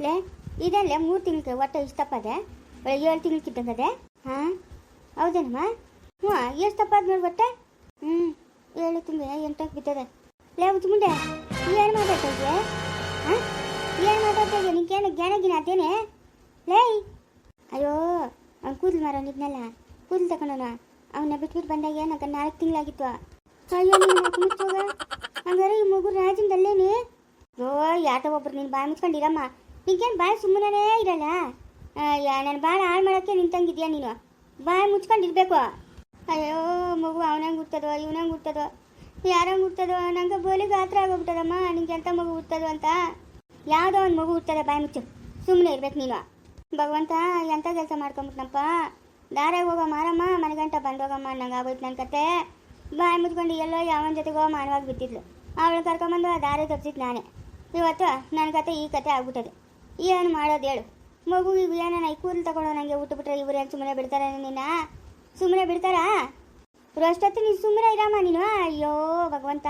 ಲೇ ಇದಲ್ಲೇ ಮೂರು ತಿಂಗ್ಳಿಗೆ ಒಟ್ಟು ಇಷ್ಟಪ್ಪದೆ ಒಳಗೆ ಏಳು ತಿಂಗ್ಳಿದ್ದಂಗದೆ ಹಾಂ? ಹೌದೇನಮ್ಮ? ಹ್ಞೂ ಎಷ್ಟಪ್ಪ ಅದು ನೋಡಿ ಹ್ಞೂ ಏಳು ತಿಂಗಳು ಎಂಟಕ್ಕೆ ಬಿದ್ದದೆ. ಲೇ ಉಚ್ಚ ಮುಂದೆ ಏನು ಮಾತಾಡ್ತಾ ಹಾಂ? ಏನು ಮಾತಾಡ್ತಾ ಇದೆಯಾ ನಿನ್ಗೇನು ಜ್ಞಾನ ಗಿನ ಅದೇನೆ? ಲೇ, ಅಯ್ಯೋ, ಅವ್ನು ಕೂದಲು ಮಾರೋ ನಿದ್ನಲ್ಲ ಕೂದಲು ತಗೊಂಡೋಣ ಅವನ್ನ ಬಿಟ್ಬಿಟ್ಟು ಬಂದಾಗ ಏನಕ್ಕ ನಾಲ್ಕು ತಿಂಗಳಾಗಿತ್ತು. ಅಯ್ಯೋ ಮುಚ್ಚೋಗ ಹಂಗಾರೆ ಈ ಮಗು ರಾಜಿಂದಲ್ಲೇನಿ ಓ ಯಾಟೋ ಒಬ್ರು ನೀನು ಬಾಯಿ ಮುಚ್ಕೊಂಡಿರಮ್ಮ. ನಿಂಗೇನು ಬಾಯಿ ಸುಮ್ಮನೆ ಇರಲ್ಲ? ನಾನು ಭಾಳ ಹಾಳು ಮಾಡೋಕ್ಕೆ ನಿಂತಂಗಿದ್ಯಾ ನೀನು? ಬಾಯಿ ಮುಚ್ಕೊಂಡಿರ್ಬೇಕು ಅಯ್ಯೋ, ಮಗು ಅವನಂಗೆ ಹುಟ್ಟದೋ, ಇವನಂಗೆ ಹುಟ್ಟದೋ. ಯಾರಂಗೆ ಹುಟ್ಟದೋ? ನಂಗೆ ಬೋಲಿಗೆ ಗಾತ್ರ ಆಗೋಗ್ಬಿಟ್ಟದಮ್ಮ. ನಿಂಗೆ ಎಂಥ ಮಗು ಹುಟ್ಟದೋ ಅಂತ? ಯಾವುದೋ ಒಂದು ಮಗು ಹುಟ್ಟದೆ, ಬಾಯಿ ಮುಚ್ಚು. ಸುಮ್ಮನೆ ಇರ್ಬೇಕು ನೀನು. ಭಗವಂತ ಎಂಥ ಕೆಲಸ ಮಾಡ್ಕೊಂಬಿಟ್ನಪ್ಪ? ದಾರಾಗ ಹೋಗೋ ಮಾರಮ್ಮ ಮನೆಗಂಟ ಬಂದೋಗಮ್ಮ ನಂಗೆ ಆಗೋಯ್ತು ನನ್ನ ಕತೆ. ಬಾಯಿ ಮುಚ್ಕೊಂಡು ಎಲ್ಲೋ ಯಾವನ ಜೊತೆಗೋ ಮಾನವಾಗಿ ಬಿತ್ತಿದ್ಲು ಅವಳು ಕರ್ಕೊಂಬಂದು ಆ ದಾರಿ ತಪ್ಪಿಸಿದ್ದು ನಾನೇ. ಇವತ್ತು ನನ್ನ ಕತೆ ಈ ಕತೆ ಆಗ್ಬಿಟ್ಟದೆ. ಏನು ಮಾಡೋದು ಹೇಳು. ಮಗುವಿಗೆ ಏನಾನ ಈ ಕೂದಲು ತಗೊಂಡು ನನಗೆ ಬಿಟ್ರೆ ಇವ್ರು ಏನು ಸುಮ್ಮನೆ ಬಿಡ್ತಾರೆ ನಿನ್ನ? ಸುಮ್ಮನೆ ಬಿಡ್ತಾರಾ? ಅಷ್ಟೊತ್ತು ನೀನು ಸುಮ್ಮನೆ ಇರಮ್ಮ ನೀನು? ಅಯ್ಯೋ, ಭಗವಂತ.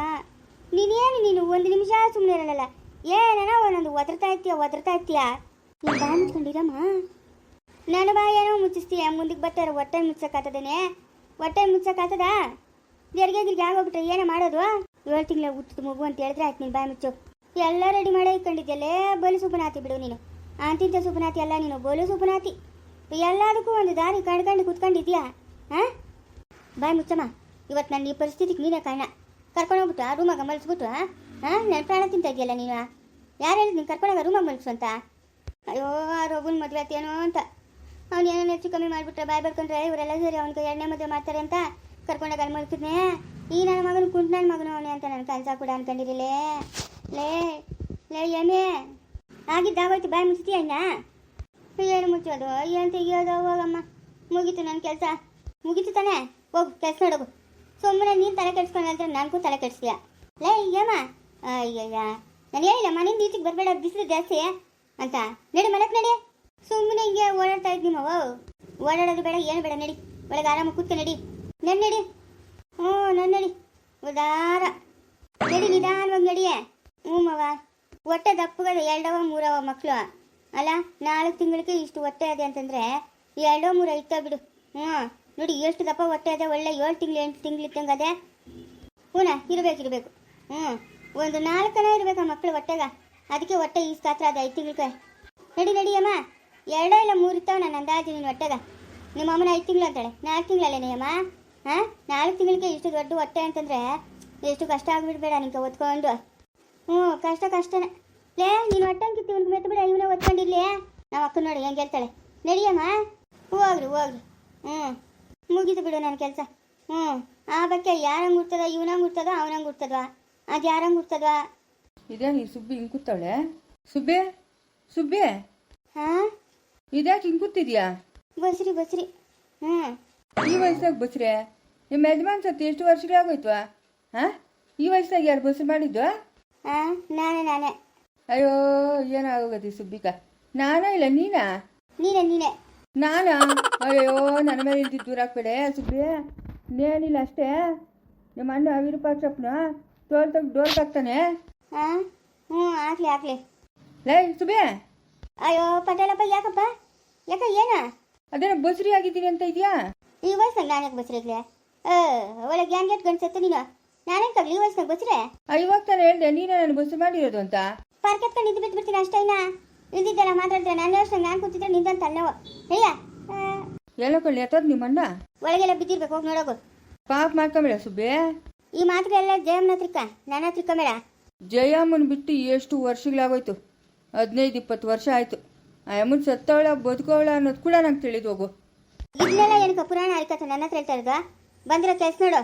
ನೀನೇನು ನೀನು? ಒಂದು ನಿಮಿಷ ಸುಮ್ಮನೆ ಇರಲ್ಲ ಏನೇನೋ ಒಂದೊಂದು ಒದರ್ತಾ ಇರ್ತೀಯ ಒದರ್ತಾ ಇರ್ತೀಯ ನೀನು ಬಾಯಿ ಮುಚ್ಕೊಂಡಿರಮ್ಮ ನನ್ನ ಬಾಯೇನೋ ಮುಚ್ಚಿಸ್ತೀಯ? ಮುಂದಕ್ಕೆ ಬರ್ತಾರೆ ಹೊಟ್ಟೆ ಮುಚ್ಚಕ್ಕಾಗ್ತದೇನೆ ಹೊಟ್ಟೆ ಮುಚ್ಚಕ್ಕಾಗ್ತದಾ ದೇರ್ಗೆ ಗಿರ್ಗೆ ಆಗೋಗ್ಬಿಟ್ರೆ ಏನೇ ಮಾಡೋದು? ಏಳು ತಿಂಗಳ ಹುಟ್ಟಿದ ಮಗು ಅಂತ ಹೇಳಿದ್ರೆ ಆಯ್ತು, ನೀನು ಬಾಯಿ ಮುಚ್ಚು. ಎಲ್ಲ ರೆಡಿ ಮಾಡಿ ಇಟ್ಕೊಂಡಿದ್ಯಲ್ಲೇ? ಬೋಲು ಸುಪನಾತಿ ಬಿಡು ನೀನು. ಅಂತಿಂತ ಸುಪನಾತಿ ಅಲ್ಲ ನೀನು, ಬೋಲು ಸುಪನಾತಿ. ಎಲ್ಲದಕ್ಕೂ ಒಂದು ದಾರಿ ಕಣ್ಕಂಡು ಕುತ್ಕೊಂಡಿದ್ಯಾ? ಹಾಂ ಬಾಯ್ ಮುಚ್ಚಮ್ಮ. ಇವತ್ತು ನನ್ನ ಈ ಪರಿಸ್ಥಿತಿಗೆ ನೀನೇ ಕಾರಣ. ಕರ್ಕೊಂಡೋಗ್ಬಿಟ್ಟು ಆ ರೂಮಾಗ ಮಲಸ್ಬಿಟ್ಟು ಹಾಂ ನನ್ನ ಪ್ರಾಣ ತಿಂತ ಇದೆಯಲ್ಲ ನೀನು ಯಾರು ಹೇಳಿದ್ ನೀನು ಕರ್ಕೊಂಡೋಗ ರೂಮಾಗ ಮಲಸು ಅಂತ? ಅಯ್ಯೋ, ಆ ರೋಗುನ್ ಮದುವೆ ಆತೇನೋ ಅಂತ. ಅವ್ನು ಏನೋ ಹೆಚ್ಚು ಕಮ್ಮಿ ಮಾಡಿಬಿಟ್ರೆ ಬಾಯ್ ಬರ್ಕೊಂಡ್ರೆ ಇವರೆಲ್ಲ ಸೇರಿ ಅವ್ನಿಗೆ ಎರಡನೇ ಮದುವೆ ಮಾಡ್ತಾರೆ ಅಂತ ಕರ್ಕೊಂಡೋಗ ಅಲ್ಲಿ ಮಲ್ಕಿದ್ನೆ ಈ ನನ್ನ ಮಗನ ಕುಂಟ್ ನನ್ನ ಮಗನು ಅವನೇ ಅಂತ ನನ್ನ ಕನಸ ಕೂಡ ಅನ್ಕೊಂಡಿರಲೇ ಲೇ ಲೇ ಎಮ್ಮೆ. ಆಗಿದ್ದಾಗೋಯ್ತು ಬಾಯಿ ಅಣ್ಣ ಏನು ಮುಚ್ಚೋದು ಏನು ತೆಗಿಯೋದು ಹೋಗಮ್ಮ. ಮುಗೀತು ನನ್ನ ಕೆಲಸ. ಮುಗೀತು ತಾನೇ? ಹೋಗು, ಕೆಲಸ ನೋಡೋಗು ಸುಮ್ಮನೆ ನೀನು ತಲೆ ಕೆಡ್ಸ್ಕೊಂಡು ಅಂತ ನನಗೂ ತಲೆ ಕೆಡ್ಸ್ತೀಯ? ಲೇ ಏಮ್ಮ ಅಯ್ಯಯ್ಯ. ನಾನು ಹೇಳಿಲ್ಲ ಮನೆಯಿಂದ ಈಚೆಗೆ ಬರಬೇಡ, ಬಿಸಿಲು ಜಾಸ್ತಿ. ಅಂತ. ನಡಿ, ಮನೆಗೆ ನಡಿ. ಸುಮ್ಮನೆ ಹಿಂಗೆ ಓಡಾಡ್ತಾ ಇದ್ದಿ ಮಾವ ಓಡಾಡೋದು ಬೇಡ, ಏನು ಬೇಡ, ನಡಿ. ಒಳಗೆ ಆರಾಮಾಗಿ ಕೂತ್ಕೊ ನಡಿ. ನನ್ನ ನಡಿ ಹ್ಞೂ ನನ್ನ ನಡಿ ಉದಾರ ನಡಿ ನಿಧಾನವಾಗಿ ನಡಿಯೇ ಹ್ಞೂ ಮವ ಹೊಟ್ಟೆ ದಪ್ಪಗದ ಎರಡವ, ಮೂರವ ಮಕ್ಕಳು ಅಲ್ಲ, ನಾಲ್ಕು ತಿಂಗಳಿಗೆ ಇಷ್ಟು ಹೊಟ್ಟೆ ಇದೆ ಅಂತಂದ್ರೆ ಎರಡೋ, ಮೂರ ಇತ್ತ ಬಿಡು. ಹ್ಞೂ. ನೋಡಿ, ಎಷ್ಟು ದಪ್ಪ ಹೊಟ್ಟೆ ಇದೆ, ಒಳ್ಳೆ ಏಳು ತಿಂಗಳು, ಎಂಟು ತಿಂಗಳು ಇದ್ದಂಗೆ ಅದೇ. ಇರಬೇಕು ಇರಬೇಕು. ಹ್ಞೂ. ಒಂದು ನಾಲ್ಕನ ಇರಬೇಕು ಆ ಮಕ್ಕಳು ಹೊಟ್ಟೆಗ. ಅದಕ್ಕೆ ಹೊಟ್ಟೆ ಈ ಗಾತ್ರ ಅದು ಐದು ತಿಂಗಳಿಗೆ. ನಡಿ ನಡಿಯಮ್ಮ ಎರಡೋ ಇಲ್ಲ, ಮೂರು ಇರ್ತಾವ ನಾನು ಅಂದಾಜು ನೀನು ಹೊಟ್ಟೆಗ. ನಿಮ್ಮ ಅಮ್ಮನ ಐದು ತಿಂಗಳು ಅಂತಾಳೆ. ನಾಲ್ಕು ಅಮ್ಮ? ಹಾಂ? ನಾಲ್ಕು ತಿಂಗಳಿಗೆ ಇಷ್ಟು ದೊಡ್ಡ ಹೊಟ್ಟೆ ಅಂತಂದರೆ ಎಷ್ಟು ಕಷ್ಟ ಆಗಿಬಿಡ್ಬೇಡ ನಿಂಗೆ ಒತ್ಕೊಂಡು ಹ್ಞೂ, ಕಷ್ಟ, ಕಷ್ಟನೇ. ಲೇ ನೀನು ಹೊಟ್ಟೆ ಕಿತ್ತಿ ಇವ್ನಿಗೆ ಮೆತ್ತು ಬಿಡ ಇವನೇ ಒತ್ಕೊಂಡಿರ್ಲಿ ನಮ್ಮ ಅಕ್ಕ ನೋಡಿ ಹೆಂಗೆ ಹೇಳ್ತಾಳೆ. ನಡಿಯಮ್ಮ? ಹೋಗ್ರಿ ಹೋಗ್ರಿ ಹ್ಞೂ ಮುಗಿದು ಬಿಡು ನನ್ನ ಕೆಲಸ. ಹ್ಞೂ ಆ ಬಗ್ಗೆ ಯಾರಂಗೆ ಹುಡ್ತದ ಇವನಂಗೆ ಹುಡ್ತದ ಅವನಂಗೆ ಹುಡ್ತದ ಅದು ಯಾರಂಗೆ ಹುಡ್ತದ ಇದೇನು ಈ ಸುಬ್ಬಿ ಹಿಂಗೆ ಕೂತಾಳೆ ಸುಬ್ಬೆ? ಸುಬ್ಬೆ? ಹಾಂ? ಇದ್ಯಾಕೆ ಹಿಂಗೆ ಕೂತಿದ್ಯಾ? ಬಸ್ರಿ ಬಸ್ರಿ. ಹ್ಞೂ ಈ ವಯಸ್ಸಾಗ ಬಸ್ರೆ? ನಿಮ್ಮ ಯಜಮಾನ್ ಸತ್ತು ಎಷ್ಟು ವರ್ಷಗಳಾಗೋಯ್ತು ಹಾಂ? ಈ ವಯಸ್ಸಾಗ ಯಾರು ಬಸ್ ಮಾಡಿದ್ವಾ ಹಾಂ ನಾನೇ ನಾನೇ. ಅಯ್ಯೋ ಏನಾಗೋಗತಿ ಸುಬ್ಬಿಕ? ನಾನಾ ಇಲ್ಲ ನೀನಾ? ನೀನೇ ನೀನೆ. ನಾನಾ? ಅಯ್ಯೋ ನನ್ನ ಮೇಲೆ ಇಲ್ದಿದ್ದು ದೂರ ಹಾಕ್ಬೇಡೆ ಸುಬ್ಬಿ. ಇನ್ನೇನಿಲ್ಲ ಅಷ್ಟೇ. ನಿಮ್ಮ ಅಣ್ಣ ವಿರೂಪಾಕ್ಷಪ್ಪನ ತೋಲ್ ತೆಗ್ದು ಡೋಲ್ ಹಾಕ್ತಾನೆ. ಹಾಂ ಹ್ಞೂ ಹಾಕ್ಲಿ ಹಾಕ್ಲಿ. ಲೈ ಸುಬ್ಬಿ. ಅಯ್ಯೋ ಪಟೇಲಪ್ಪ ಯಾಕಪ್ಪ? ಯಾಕ ಏನ? ಅದೇನೋ ಬಸ್ರಿ ಆಗಿದ್ದೀನಿ ಅಂತ ಇದೆಯಾ? ಈ ವಯಸ್ಸಿನಾಗ ನಾನೇ ಬಸರಿ ಒಳ್ಳೆ ಗ್ಯಾನ್ ಗೆಟ್ ಗಂಡ್ಸತ್ತೆ ನೀನು ನಾನೇ ಕಗ್ಲಿ ಈ ವಯಸ್ಸಿನಾಗ ಬಸ್ರೆ? ಇವಾಗ ತಾನೇ ಹೇಳ್ದೆ ನೀನೇ ನಾನು ಬಸ್ ಮಾಡಿರೋದು ಅಂತ. ಪಾರ್ಕ್ ಎತ್ಕೊಂಡು ನಿಂತು ಬಿಟ್ಟು ಬಿಡ್ತೀನಿ ಅಷ್ಟೇ ಇನ್ನ? ಇಲ್ದಿದ್ದೆಲ್ಲ ಮಾತಾಡ್ತೀರ? ನಾನು ಯೋಚನೆ ನಾನು ಕೂತಿದ್ರೆ ನಿಂದಂತ ಅಲ್ಲವ ಹೇಳ ಎಲ್ಲ ಕೊಳ್ಳಿ ಎತ್ತೋದು ನಿಮ್ಮ ಅಣ್ಣ? ಒಳಗೆಲ್ಲ ಬಿದ್ದಿರ್ಬೇಕು ಹೋಗಿ ನೋಡೋಗು. ಪಾಪ ಮಾಡ್ಕೊಂಬೇಡ ಸುಬ್ಬೆ. ಈ ಮಾತುಗಳೆಲ್ಲ ಜಯಮ್ಮನ ಹತ್ರಕ್ಕ ನನ್ನ ಹತ್ರಕ್ಕ ಬೇಡ ಜಯಮ್ಮನ ಬಿಟ್ಟು ಎಷ್ಟು ವರ್ಷಗಳಾಗೋಯ್ತು? ಹದಿನೈದು ಇಪ್ಪತ್ತು ವರ್ಷ ಆಯಿತು. ಆ ಅಮ್ಮನ ಸತ್ತವಳ ಬದುಕೋವಳ ಅನ್ನೋದು ಕೂಡ ನಂಗೆ ತಿಳಿದು ಹೋಗು. ಇದನ್ನೆಲ್ಲ ಏನಕ್ಕೆ ಪುರಾಣ ಆಯ್ಕತ್ತ ನನ್ನ ಹತ್ರ ಹೇಳ್ತಾ ಇರೋದು? ಬಂದಿರೋ ಕೆಲಸ ನೋಡು.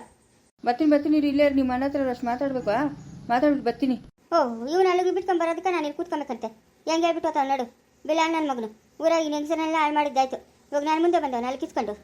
ಬರ್ತೀನಿ ಬರ್ತೀನಿ ಇಲ್ಲೇ ನಿಮ್ಮ ಅಣ್ಣ ಹತ್ರ ಅಷ್ಟು ಮಾತಾಡ್ಬೇಕಾ ಮಾತಾಡ್ಬಿಟ್ಟು ಬರ್ತೀನಿ. ಓ, ಇವನು ಅಲ್ಲಿಗೆ ಬಿಟ್ಕೊಂಡು ಬರೋದಕ್ಕೆ ನಾನು ಇಲ್ಲಿ ಕೂತ್ಕೊಬೇಕಂತೆ ಹೆಂಗೆ ಹೇಳ್ಬಿಟ್ಟು ಹೋಗ್ತಾವ ನೋಡು. ಬಿಲ್ಲ ನನ್ನ ಮಗನು ಊರಾಗಿ ನೆನ್ಸನೆಲ್ಲ ಹಾಳು ಮಾಡಿದ್ದಾಯ್ತು. ಇವಾಗ ನಾನು ಮುಂದೆ ಬಂದವನು ಅಲ್ಲಿ ಕಿಸ್ಕೊಂಡು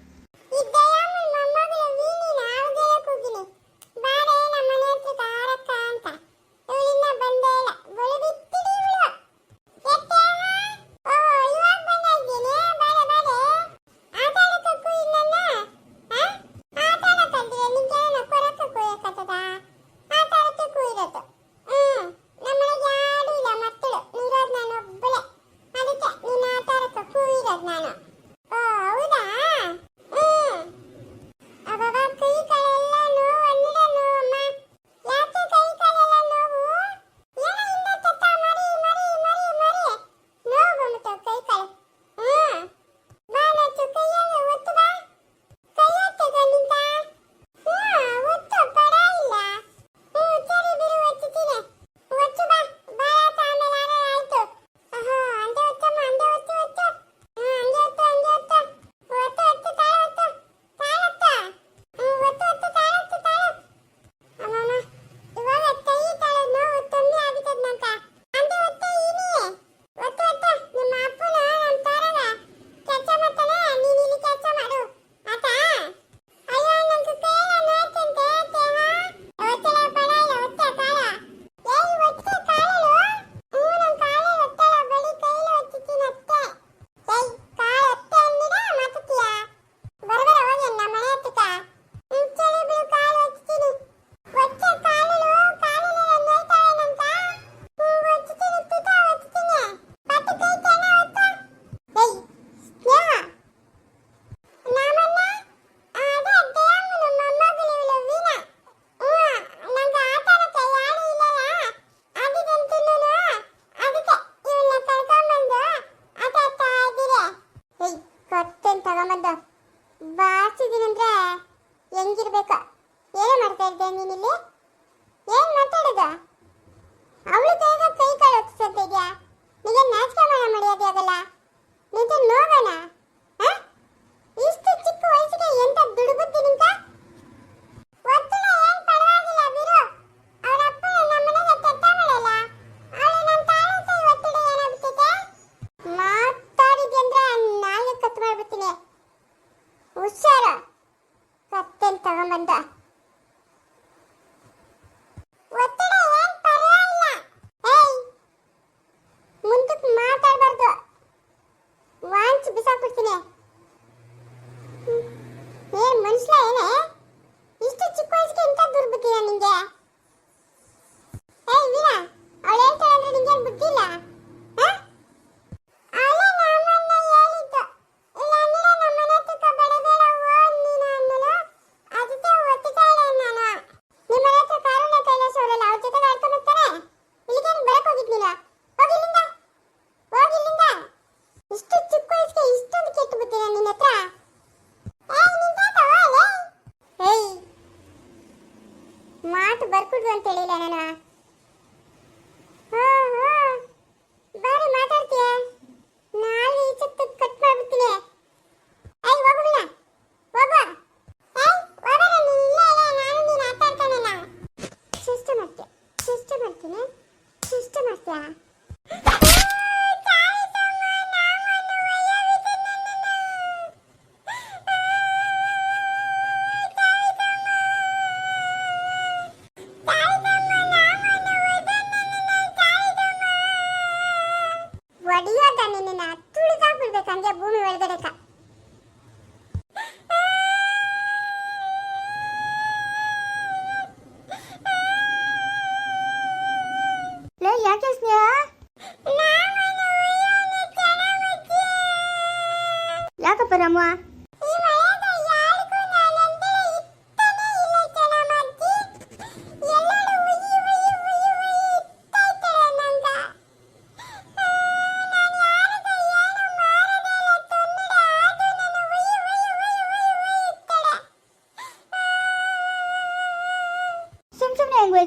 and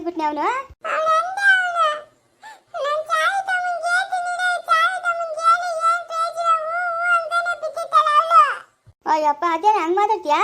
ಬಿಟ್ಟಿದ್ದಾಳೆ ಅವನು? ಅಯ್ಯಪ್ಪ ಅದೇ ಹಂಗ್ ಮಾತಾಡ್ತೀಯಾ?